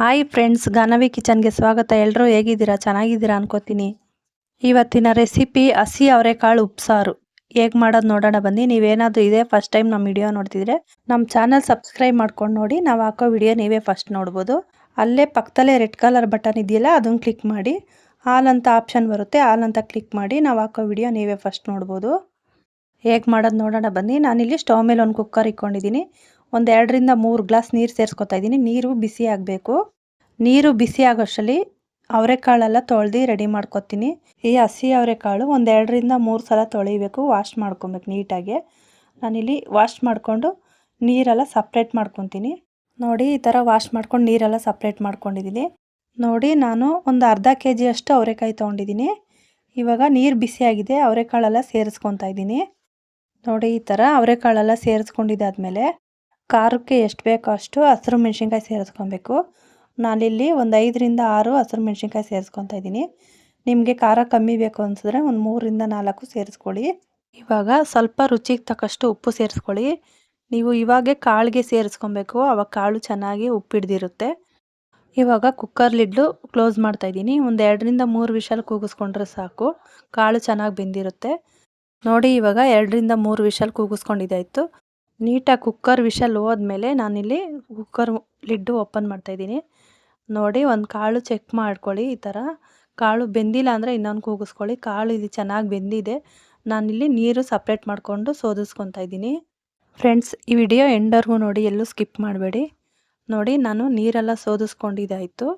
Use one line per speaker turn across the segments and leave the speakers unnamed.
Hi friends, Ganavi ಕಿಚನ್ಗೆ ಸ್ವಾಗತ. ಎಲ್ಲರೂ ಹೇಗಿದ್ದೀರಾ? ಚೆನ್ನಾಗಿದ್ದೀರಾ ಅನ್ಕೋತೀನಿ. ಇವತ್ತಿನ ರೆಸಿಪಿ ಹಸಿ ಅವರೆಕಾಳು ಉಪ್ಸಾರು. ಹೇಗೆ ಮಾಡೋದು ನೋಡೋಣ ಬನ್ನಿ. ನೀವೇನಾದರೂ ಇದೇ ಫಸ್ಟ್ ಟೈಮ್ ನಮ್ಮ ವಿಡಿಯೋ ನೋಡ್ತಿದ್ರೆ ನಮ್ಮ ಚಾನಲ್ ಸಬ್ಸ್ಕ್ರೈಬ್ ಮಾಡ್ಕೊಂಡು ನೋಡಿ. ನಾವು ಹಾಕೋ ವಿಡಿಯೋ ನೀವೇ ಫಸ್ಟ್ ನೋಡ್ಬೋದು. ಅಲ್ಲೇ ಪಕ್ಕದಲ್ಲೇ ರೆಡ್ ಕಲರ್ ಬಟನ್ ಇದೆಯಲ್ಲ ಅದನ್ನು ಕ್ಲಿಕ್ ಮಾಡಿ. ಹಾಲ್ ಅಂತ ಆಪ್ಷನ್ ಬರುತ್ತೆ ಹಾಲ್ ಅಂತ ಕ್ಲಿಕ್ ಮಾಡಿ ನಾವು ಹಾಕೋ ವಿಡಿಯೋ ನೀವೇ ಫಸ್ಟ್ ನೋಡ್ಬೋದು. ಹೇಗೆ ಮಾಡೋದು ನೋಡೋಣ ಬನ್ನಿ. ನಾನಿಲ್ಲಿ ಸ್ಟವ್ ಮೇಲೆ ಒಂದು ಕುಕ್ಕರ್ ಇಟ್ಕೊಂಡಿದ್ದೀನಿ. ಒಂದು ಎರಡರಿಂದ ಮೂರು ಗ್ಲಾಸ್ ನೀರು ಸೇರಿಸ್ಕೊತಾ ಇದ್ದೀನಿ. ನೀರು ಬಿಸಿ ಆಗಬೇಕು. ನೀರು ಬಿಸಿ ಆಗೋಷ್ಟರಲ್ಲಿ ಅವರೆಕಾಳೆಲ್ಲ ತೊಳೆದು ರೆಡಿ ಮಾಡ್ಕೊತೀನಿ. ಈ ಹಸಿ ಅವರೆಕಾಳು ಒಂದು ಎರಡರಿಂದ ಮೂರು ಸಲ ತೊಳಿಬೇಕು ವಾಶ್ ಮಾಡ್ಕೊಬೇಕು ನೀಟಾಗಿ. ನಾನಿಲ್ಲಿ ವಾಶ್ ಮಾಡಿಕೊಂಡು ನೀರೆಲ್ಲ ಸಪ್ರೇಟ್ ಮಾಡ್ಕೊತೀನಿ. ನೋಡಿ, ಈ ಥರ ವಾಶ್ ಮಾಡ್ಕೊಂಡು ನೀರೆಲ್ಲ ಸಪ್ರೇಟ್ ಮಾಡ್ಕೊಂಡಿದ್ದೀನಿ. ನೋಡಿ, ನಾನು ಒಂದು ಅರ್ಧ ಕೆ ಜಿಯಷ್ಟು ಅವರೆಕಾಯಿ ತೊಗೊಂಡಿದ್ದೀನಿ. ಇವಾಗ ನೀರು ಬಿಸಿಯಾಗಿದೆ ಅವರೆಕಾಳೆಲ್ಲ ಸೇರಿಸ್ಕೊತಾ ಇದ್ದೀನಿ. ನೋಡಿ, ಈ ಥರ ಅವರೆಕಾಳೆಲ್ಲ ಸೇರಿಸ್ಕೊಂಡಿದ್ದಾದ್ಮೇಲೆ ಖಾರಕ್ಕೆ ಎಷ್ಟು ಬೇಕೋ ಅಷ್ಟು ಹಸಿರು ಮೆಣಸಿನ್ಕಾಯಿ ಸೇರಿಸ್ಕೊಬೇಕು. ನಾನಿಲ್ಲಿ ಒಂದು ಐದರಿಂದ ಆರು ಹಸಿರು ಮೆಣಸಿನ್ಕಾಯಿ ಸೇರಿಸ್ಕೊತಾ ಇದ್ದೀನಿ. ನಿಮಗೆ ಖಾರ ಕಮ್ಮಿ ಬೇಕು ಅನಿಸಿದ್ರೆ ಒಂದು ಮೂರರಿಂದ ನಾಲ್ಕು ಸೇರಿಸ್ಕೊಳ್ಳಿ. ಇವಾಗ ಸ್ವಲ್ಪ ರುಚಿಗೆ ತಕ್ಕಷ್ಟು ಉಪ್ಪು ಸೇರಿಸ್ಕೊಳ್ಳಿ. ನೀವು ಇವಾಗೆ ಕಾಳಿಗೆ ಸೇರಿಸ್ಕೊಬೇಕು. ಅವಾಗ ಕಾಳು ಚೆನ್ನಾಗಿ ಉಪ್ಪಿಡ್ದಿರುತ್ತೆ ಇವಾಗ ಕುಕ್ಕರ್ ಲಿಡ್ಲು ಕ್ಲೋಸ್ ಮಾಡ್ತಾ ಇದ್ದೀನಿ. ಒಂದು ಎರಡರಿಂದ ಮೂರು ವಿಷಲ್ ಕೂಗಿಸ್ಕೊಂಡ್ರೆ ಸಾಕು. ಕಾಳು ಚೆನ್ನಾಗಿ ಬೆಂದಿರುತ್ತೆ. ನೋಡಿ ಇವಾಗ ಎರಡರಿಂದ ಮೂರು ವಿಷಲ್ ಕೂಗಿಸ್ಕೊಂಡಿದ್ದಾಯಿತು. ನೀಟಾಗಿ ಕುಕ್ಕರ್ ವಿಷಲ್ ಹೋದ್ಮೇಲೆ ನಾನಿಲ್ಲಿ ಕುಕ್ಕರ್ ಲಿಡ್ಡು ಓಪನ್ ಮಾಡ್ತಾಯಿದ್ದೀನಿ ನೋಡಿ, ಒಂದು ಕಾಳು ಚೆಕ್ ಮಾಡ್ಕೊಳ್ಳಿ ಈ ಥರ ಕಾಳು ಬೆಂದಿಲ್ಲ ಅಂದರೆ ಇನ್ನೊಂದು ಕೂಗಿಸ್ಕೊಳ್ಳಿ. ಕಾಳು ಇಲ್ಲಿ ಚೆನ್ನಾಗಿ ಬೆಂದಿದೆ. ನಾನಿಲ್ಲಿ ನೀರು ಸಪ್ರೇಟ್ ಮಾಡಿಕೊಂಡು ಸೋದಿಸ್ಕೊತಾ ಇದ್ದೀನಿ. ಫ್ರೆಂಡ್ಸ್ ಈ ವಿಡಿಯೋ ಎಂಡರ್ಗೂ ನೋಡಿ, ಎಲ್ಲೂ ಸ್ಕಿಪ್ ಮಾಡಬೇಡಿ. ನೋಡಿ, ನಾನು ನೀರೆಲ್ಲ ಸೋದಿಸ್ಕೊಂಡಿದ್ದಾಯಿತು.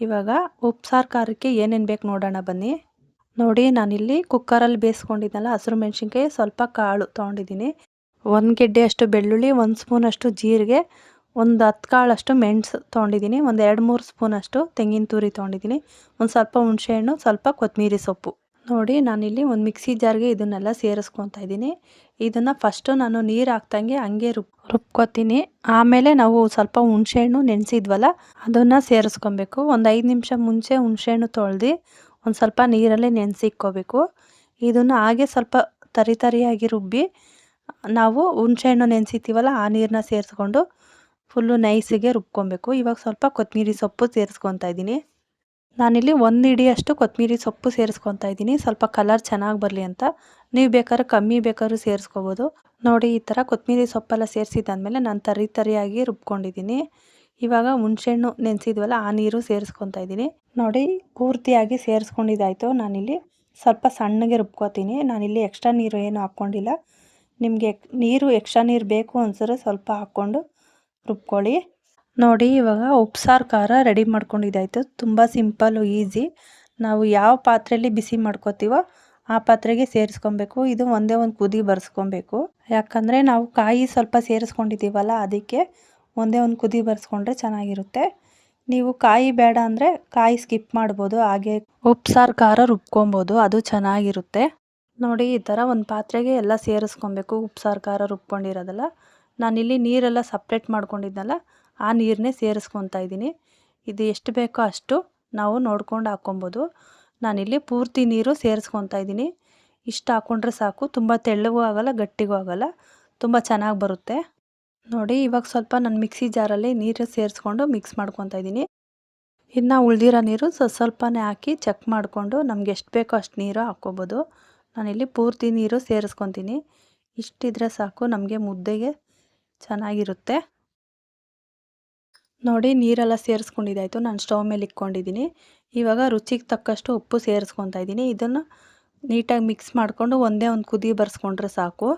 ಇವಾಗ ಉಪ್ಸಾರು ಖಾರಕ್ಕೆ ಏನೇನು ಬೇಕು ನೋಡೋಣ ಬನ್ನಿ. ನೋಡಿ, ನಾನಿಲ್ಲಿ ಕುಕ್ಕರಲ್ಲಿ ಬೇಯಿಸ್ಕೊಂಡಿದ್ದೆನಲ್ಲ ಹಸಿರು ಮೆಣಸಿನ್ಕಾಯಿ, ಸ್ವಲ್ಪ ಕಾಳು ತೊಗೊಂಡಿದ್ದೀನಿ. ಒಂದು ಗೆಡ್ಡೆ ಅಷ್ಟು ಬೆಳ್ಳುಳ್ಳಿ, ಒಂದು ಸ್ಪೂನಷ್ಟು ಜೀರಿಗೆ, ಒಂದು ಹತ್ತು ಕಾಳಷ್ಟು ಮೆಣಸು ತೊಗೊಂಡಿದ್ದೀನಿ ಒಂದು ಎರಡು ಮೂರು ಸ್ಪೂನಷ್ಟು ತೆಂಗಿನ ತುರಿ ತೊಗೊಂಡಿದ್ದೀನಿ ಒಂದು ಸ್ವಲ್ಪ ಹುಣಸೆಹಣ್ಣು ಸ್ವಲ್ಪ ಕೊತ್ತಂಬರಿ ಸೊಪ್ಪು. ನೋಡಿ, ನಾನಿಲ್ಲಿ ಒಂದು ಮಿಕ್ಸಿ ಜಾರ್ಗೆ ಇದನ್ನೆಲ್ಲ ಸೇರಿಸ್ಕೊತಾ ಇದ್ದೀನಿ ಇದನ್ನು ಫಸ್ಟು ನಾನು ನೀರು ಹಾಕ್ದಂಗೆ ಹಂಗೆ ರುಬ್ ರುಬ್ಕೊತೀನಿ. ಆಮೇಲೆ ನಾವು ಸ್ವಲ್ಪ ಹುಣಸೆಹಣ್ಣು ನೆನೆಸಿದ್ವಲ್ಲ, ಅದನ್ನು ಸೇರಿಸ್ಕೊಬೇಕು. ಒಂದು ಐದು ನಿಮಿಷ ಮುಂಚೆ ಹುಣಸೆಹಣ್ಣು ತೊಳೆದು ಒಂದು ಸ್ವಲ್ಪ ನೀರಲ್ಲೇ ನೆನೆಸಿಕ್ಕೋಬೇಕು ಇದನ್ನು ಹಾಗೆ ಸ್ವಲ್ಪ ತರಿ ತರಿಯಾಗಿ ರುಬ್ಬಿ ನಾವು ಹುಣಸೆಹಣ್ಣು ನೆನೆಸಿರ್ತೀವಲ್ಲ, ಆ ನೀರನ್ನ ಸೇರಿಸ್ಕೊಂಡು ಫುಲ್ಲು ನೈಸಿಗೆ ರುಬ್ಕೊಬೇಕು. ಇವಾಗ ಸ್ವಲ್ಪ ಕೊತ್ತಂಬರಿ ಸೊಪ್ಪು ಸೇರಿಸ್ಕೊತಾ ಇದ್ದೀನಿ. ನಾನಿಲ್ಲಿ ಒಂದು ಇಡಿಯಷ್ಟು ಕೊತ್ತಂಬರಿ ಸೊಪ್ಪು ಸೇರಿಸ್ಕೊತಾ ಇದ್ದೀನಿ. ಸ್ವಲ್ಪ ಕಲರ್ ಚೆನ್ನಾಗಿ ಬರಲಿ ಅಂತ. ನೀವು ಬೇಕಾದ್ರೆ ಕಮ್ಮಿ ಬೇಕಾದ್ರೂ ಸೇರಿಸ್ಕೋಬೋದು. ನೋಡಿ, ಈ ಥರ ಕೊತ್ತಂಬರಿ ಸೊಪ್ಪೆಲ್ಲ ಸೇರಿಸಿದ್ದಾದಮೇಲೆ ನಾನು ತರಿ ತರಿಯಾಗಿ ರುಬ್ಕೊಂಡಿದ್ದೀನಿ. ಇವಾಗ ಹುಣಸೆಹಣ್ಣು ನೆನೆಸಿದ್ವಲ್ಲ, ಆ ನೀರು ಸೇರಿಸ್ಕೊತಾ ಇದ್ದೀನಿ. ನೋಡಿ, ಪೂರ್ತಿಯಾಗಿ ಸೇರಿಸ್ಕೊಂಡಿದ್ದಾಯಿತು. ನಾನಿಲ್ಲಿ ಸ್ವಲ್ಪ ಸಣ್ಣಗೆ ರುಬ್ಕೋತೀನಿ. ನಾನಿಲ್ಲಿ ಎಕ್ಸ್ಟ್ರಾ ನೀರು ಏನು ಹಾಕ್ಕೊಂಡಿಲ್ಲ. ನಿಮಗೆ ನೀರು, ಎಕ್ಸ್ಟ್ರಾ ನೀರು ಬೇಕು ಅನ್ಸಿದ್ರೆ ಸ್ವಲ್ಪ ಹಾಕ್ಕೊಂಡು ರುಬ್ಕೊಳ್ಳಿ. ನೋಡಿ, ಇವಾಗ ಉಪ್ಸಾರು ಖಾರ ರೆಡಿ ಮಾಡ್ಕೊಂಡಿದ್ದಾಯಿತು. ತುಂಬ ಸಿಂಪಲ್ಲು ಈಸಿ. ನಾವು ಯಾವ ಪಾತ್ರೆಯಲ್ಲಿ ಬಿಸಿ ಮಾಡ್ಕೋತೀವೋ ಆ ಪಾತ್ರೆಗೆ ಸೇರಿಸ್ಕೊಬೇಕು. ಇದು ಒಂದೇ ಒಂದು ಕುದಿ ಬರ್ಸ್ಕೊಬೇಕು. ಯಾಕಂದರೆ ನಾವು ಕಾಯಿ ಸ್ವಲ್ಪ ಸೇರಿಸ್ಕೊಂಡಿದ್ದೀವಲ್ಲ, ಅದಕ್ಕೆ ಒಂದೇ ಒಂದು ಕುದಿ ಬರ್ಸ್ಕೊಂಡ್ರೆ ಚೆನ್ನಾಗಿರುತ್ತೆ. ನೀವು ಕಾಯಿ ಬೇಡ ಅಂದರೆ ಕಾಯಿ ಸ್ಕಿಪ್ ಮಾಡ್ಬೋದು, ಹಾಗೆ ಉಪ್ಸಾರು ಖಾರ ರುಬ್ಕೊಬೋದು, ಅದು ಚೆನ್ನಾಗಿರುತ್ತೆ. ನೋಡಿ ಈ ಥರ ಒಂದು ಪಾತ್ರೆಗೆ ಎಲ್ಲ ಸೇರಿಸ್ಕೊಬೇಕು. ಉಪ್ಸಾರು ಖಾರ ರುಬ್ಕೊಂಡಿರೋದಲ್ಲ. ನಾನಿಲ್ಲಿ ನೀರೆಲ್ಲ ಸಪ್ರೇಟ್ ಮಾಡ್ಕೊಂಡಿದ್ನಲ್ಲ ಆ ನೀರನ್ನೇ ಸೇರಿಸ್ಕೊತಾ ಇದ್ದೀನಿ. ಇದು ಎಷ್ಟು ಬೇಕೋ ಅಷ್ಟು ನಾವು ನೋಡ್ಕೊಂಡು ಹಾಕ್ಕೊಬೋದು. ನಾನಿಲ್ಲಿ ಪೂರ್ತಿ ನೀರು ಸೇರಿಸ್ಕೊತಾ ಇದ್ದೀನಿ. ಇಷ್ಟು ಹಾಕ್ಕೊಂಡ್ರೆ ಸಾಕು. ತುಂಬ ತೆಳ್ಳಗೂ ಆಗೋಲ್ಲ, ಗಟ್ಟಿಗೂ ಆಗೋಲ್ಲ. ತುಂಬ ಚೆನ್ನಾಗಿ ಬರುತ್ತೆ. ನೋಡಿ, ಇವಾಗ ಸ್ವಲ್ಪ ನಾನು ಮಿಕ್ಸಿ ಜಾರಲ್ಲಿ ನೀರು ಸೇರಿಸ್ಕೊಂಡು ಮಿಕ್ಸ್ ಮಾಡ್ಕೊತಾ ಇದ್ದೀನಿ. ಇನ್ನು ಉಳಿದಿರೋ ನೀರು ಸ್ವಲ್ಪ ಸ್ವಲ್ಪನೇ ಹಾಕಿ ಚೆಕ್ ಮಾಡಿಕೊಂಡು ನಮ್ಗೆ ಎಷ್ಟು ಬೇಕೋ ಅಷ್ಟು ನೀರು ಹಾಕ್ಕೊಬೋದು. ನಾನಿಲ್ಲಿ ಪೂರ್ತಿ ನೀರು ಸೇರಿಸ್ಕೊತೀನಿ. ಇಷ್ಟಿದ್ರೆ ಸಾಕು, ನಮಗೆ ಮುದ್ದೆಗೆ ಚೆನ್ನಾಗಿರುತ್ತೆ. ನೋಡಿ, ನೀರೆಲ್ಲ ಸೇರಿಸ್ಕೊಂಡಿದ್ದಾಯಿತು. ನಾನು ಸ್ಟವ್ ಮೇಲೆ ಇಟ್ಕೊಂಡಿದ್ದೀನಿ. ಇವಾಗ ರುಚಿಗೆ ತಕ್ಕಷ್ಟು ಉಪ್ಪು ಸೇರಿಸ್ಕೊತಾ ಇದ್ದೀನಿ. ಇದನ್ನು ನೀಟಾಗಿ ಮಿಕ್ಸ್ ಮಾಡಿಕೊಂಡು ಒಂದೇ ಒಂದು ಕುದಿ ಬರ್ಸ್ಕೊಂಡ್ರೆ ಸಾಕು.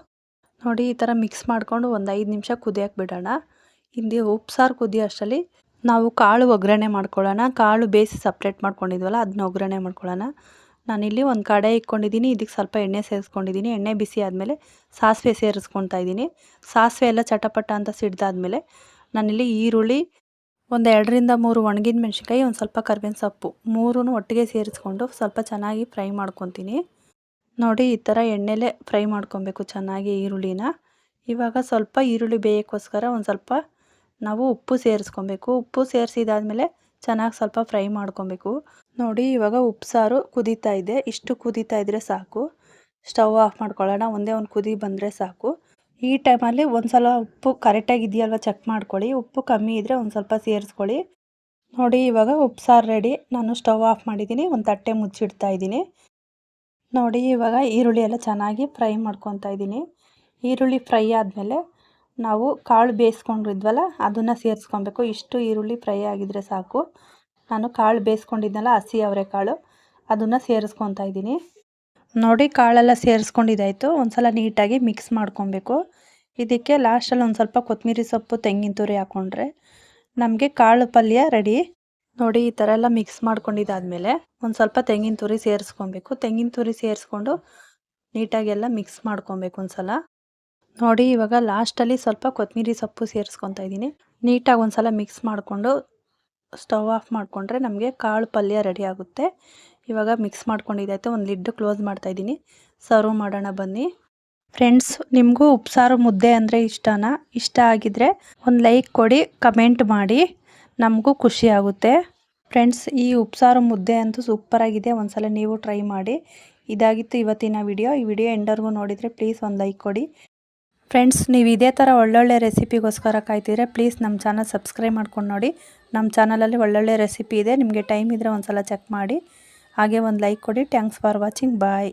ನೋಡಿ, ಈ ಥರ ಮಿಕ್ಸ್ ಮಾಡಿಕೊಂಡು ಒಂದು ಐದು ನಿಮಿಷ ಕುದಿಯೋಕೆ ಬಿಡೋಣ. ಹಿಂದೆ ಉಪ್ಸಾರು ಸಾರು ಕುದಿಯೋ ಅಷ್ಟರಲ್ಲಿ ನಾವು ಕಾಳು ಒಗ್ಗರಣೆ ಮಾಡ್ಕೊಳ್ಳೋಣ. ಕಾಳು ಬೇಯಿಸಿ ಸಪ್ರೇಟ್ ಮಾಡ್ಕೊಂಡಿದ್ವಲ್ಲ ಅದನ್ನ ಒಗ್ಗರಣೆ ಮಾಡ್ಕೊಳ್ಳೋಣ. ನಾನಿಲ್ಲಿ ಒಂದು ಕಡೆ ಇಟ್ಕೊಂಡಿದ್ದೀನಿ ಇದಕ್ಕೆ ಸ್ವಲ್ಪ ಎಣ್ಣೆ ಸೇರಿಸ್ಕೊಂಡಿದ್ದೀನಿ ಎಣ್ಣೆ ಬಿಸಿ ಆದಮೇಲೆ ಸಾಸಿವೆ ಸೇರಿಸ್ಕೊತಾ ಇದ್ದೀನಿ ಸಾಸಿವೆ ಎಲ್ಲ ಚಟಪಟ ಅಂತ ಸಿಡ್ದಾದ್ಮೇಲೆ ನಾನಿಲ್ಲಿ ಈರುಳ್ಳಿ ಒಂದು ಎರಡರಿಂದ ಮೂರು ಒಣಗಿದ ಮೆಣಸಿನ್ಕಾಯಿ ಒಂದು ಸ್ವಲ್ಪ ಕರ್ಬೇವಿನ ಸೊಪ್ಪು ಮೂರೂ ಒಟ್ಟಿಗೆ ಸೇರಿಸ್ಕೊಂಡು ಸ್ವಲ್ಪ ಚೆನ್ನಾಗಿ ಫ್ರೈ ಮಾಡ್ಕೊತೀನಿ. ನೋಡಿ, ಈ ಥರ ಎಣ್ಣೆಲೇ ಫ್ರೈ ಮಾಡ್ಕೊಬೇಕು ಚೆನ್ನಾಗಿ ಈರುಳ್ಳಿನ. ಇವಾಗ ಸ್ವಲ್ಪ ಈರುಳ್ಳಿ ಬೇಯೋಕ್ಕೋಸ್ಕರ ಒಂದು ಸ್ವಲ್ಪ ನಾವು ಉಪ್ಪು ಸೇರಿಸ್ಕೊಬೇಕು. ಉಪ್ಪು ಸೇರಿಸಿದಾದ್ಮೇಲೆ ಚೆನ್ನಾಗಿ ಸ್ವಲ್ಪ ಫ್ರೈ ಮಾಡ್ಕೊಬೇಕು. ನೋಡಿ, ಇವಾಗ ಉಪ್ಸಾರು ಕುದೀತಾ ಇದೆ. ಇಷ್ಟು ಕುದೀತಾ ಇದ್ದರೆ ಸಾಕು. ಸ್ಟವ್ ಆಫ್ ಮಾಡ್ಕೊಳ್ಳೋಣ. ಒಂದೇ ಒಂದು ಕುದಿ ಬಂದರೆ ಸಾಕು. ಈ ಟೈಮಲ್ಲಿ ಒಂದು ಸಲ ಉಪ್ಪು ಕರೆಕ್ಟಾಗಿ ಇದೆಯಲ್ವ ಚೆಕ್ ಮಾಡ್ಕೊಳ್ಳಿ. ಉಪ್ಪು ಕಮ್ಮಿ ಇದ್ದರೆ ಒಂದು ಸ್ವಲ್ಪ ಸೇರಿಸ್ಕೊಳ್ಳಿ. ನೋಡಿ, ಇವಾಗ ಉಪ್ಸಾರು ರೆಡಿ. ನಾನು ಸ್ಟವ್ ಆಫ್ ಮಾಡಿದ್ದೀನಿ. ಒಂದು ತಟ್ಟೆ ಮುಚ್ಚಿಡ್ತಾ ಇದ್ದೀನಿ. ನೋಡಿ, ಇವಾಗ ಈರುಳ್ಳಿ ಎಲ್ಲ ಚೆನ್ನಾಗಿ ಫ್ರೈ ಮಾಡ್ಕೊತಾ ಇದ್ದೀನಿ. ಈರುಳ್ಳಿ ಫ್ರೈ ಆದಮೇಲೆ ನಾವು ಕಾಳು ಬೇಯಿಸ್ಕೊಂಡಿದ್ವಲ್ಲ, ಅದನ್ನು ಸೇರಿಸ್ಕೊಬೇಕು. ಇಷ್ಟು ಈರುಳ್ಳಿ ಫ್ರೈ ಆಗಿದ್ರೆ ಸಾಕು. ನಾನು ಕಾಳು ಬೇಯಿಸ್ಕೊಂಡಿದ್ನಲ್ಲ, ಹಸಿ ಅವರೆಕಾಳು, ಅದನ್ನು ಸೇರಿಸ್ಕೊತಾ ಇದ್ದೀನಿ. ನೋಡಿ, ಕಾಳೆಲ್ಲ ಸೇರಿಸ್ಕೊಂಡಿದ್ದಾಯಿತು. ಒಂದು ಸಲ ನೀಟಾಗಿ ಮಿಕ್ಸ್ ಮಾಡ್ಕೊಬೇಕು. ಇದಕ್ಕೆ ಲಾಸ್ಟಲ್ಲಿ ಒಂದು ಸ್ವಲ್ಪ ಕೊತ್ತಂಬರಿ ಸೊಪ್ಪು, ತೆಂಗಿನ ತುರಿ ಹಾಕ್ಕೊಂಡ್ರೆ ನಮಗೆ ಕಾಳು ಪಲ್ಯ ರೆಡಿ. ನೋಡಿ, ಈ ಥರ ಎಲ್ಲ ಮಿಕ್ಸ್ ಮಾಡ್ಕೊಂಡಿದ್ದಾದಮೇಲೆ ಒಂದು ಸ್ವಲ್ಪ ತೆಂಗಿನ ತುರಿ ಸೇರಿಸ್ಕೊಬೇಕು. ತೆಂಗಿನ ತುರಿ ಸೇರಿಸ್ಕೊಂಡು ನೀಟಾಗೆಲ್ಲ ಮಿಕ್ಸ್ ಮಾಡ್ಕೊಬೇಕು ಒಂದು ಸಲ ನೋಡಿ, ಇವಾಗ ಲಾಸ್ಟಲ್ಲಿ ಸ್ವಲ್ಪ ಕೊತ್ತಂಬರಿ ಸೊಪ್ಪು ಸೇರಿಸ್ಕೊತಾ ಇದ್ದೀನಿ. ನೀಟಾಗಿ ಒಂದು ಸಲ ಮಿಕ್ಸ್ ಮಾಡಿಕೊಂಡು ಸ್ಟವ್ ಆಫ್ ಮಾಡಿಕೊಂಡ್ರೆ ನಮಗೆ ಕಾಳು ಪಲ್ಯ ರೆಡಿ ಆಗುತ್ತೆ. ಇವಾಗ ಮಿಕ್ಸ್ ಮಾಡ್ಕೊಂಡಿದ್ದಾಯ್ತು ಒಂದು ಲಿಡ್ ಕ್ಲೋಸ್ ಮಾಡ್ತಾಯಿದ್ದೀನಿ ಸರ್ವ್ ಮಾಡೋಣ ಬನ್ನಿ. ಫ್ರೆಂಡ್ಸ್ ನಿಮಗೂ ಉಪ್ಸಾರು ಮುದ್ದೆ ಅಂದರೆ ಇಷ್ಟನಾ? ಇಷ್ಟ ಆಗಿದ್ರೆ ಒಂದು ಲೈಕ್ ಕೊಡಿ ಕಮೆಂಟ್ ಮಾಡಿ. ನಮಗೂ ಖುಷಿ ಆಗುತ್ತೆ. ಫ್ರೆಂಡ್ಸ್ ಈ ಉಪ್ಸಾರು ಮುದ್ದೆ ಅಂತೂ ಸೂಪರಾಗಿದೆ ಒಂದ್ಸಲ ನೀವು ಟ್ರೈ ಮಾಡಿ. ಇದಾಗಿತ್ತು ಇವತ್ತಿನ ವಿಡಿಯೋ ಈ ವಿಡಿಯೋ ಎಂಡರ್ಗೂ ನೋಡಿದರೆ ಪ್ಲೀಸ್ ಒಂದು ಲೈಕ್ ಕೊಡಿ. ಫ್ರೆಂಡ್ಸ್ ನೀವು ಇದೇ ಥರ ಒಳ್ಳೊಳ್ಳೆ ರೆಸಿಪಿಗೋಸ್ಕರ ಕಾಯ್ತಿದ್ರೆ ಪ್ಲೀಸ್ ನಮ್ಮ ಚಾನಲ್ ಸಬ್ಸ್ಕ್ರೈಬ್ ಮಾಡ್ಕೊಂಡು ನೋಡಿ. ನಮ್ಮ ಚಾನಲಲ್ಲಿ ಒಳ್ಳೊಳ್ಳೆ ರೆಸಿಪಿ ಇದೆ. ನಿಮಗೆ ಟೈಮ್ ಇದ್ದರೆ ಒಂದು ಸಲ ಚೆಕ್ ಮಾಡಿ. ಹಾಗೆ ಒಂದು ಲೈಕ್ ಕೊಡಿ. Thanks for watching bye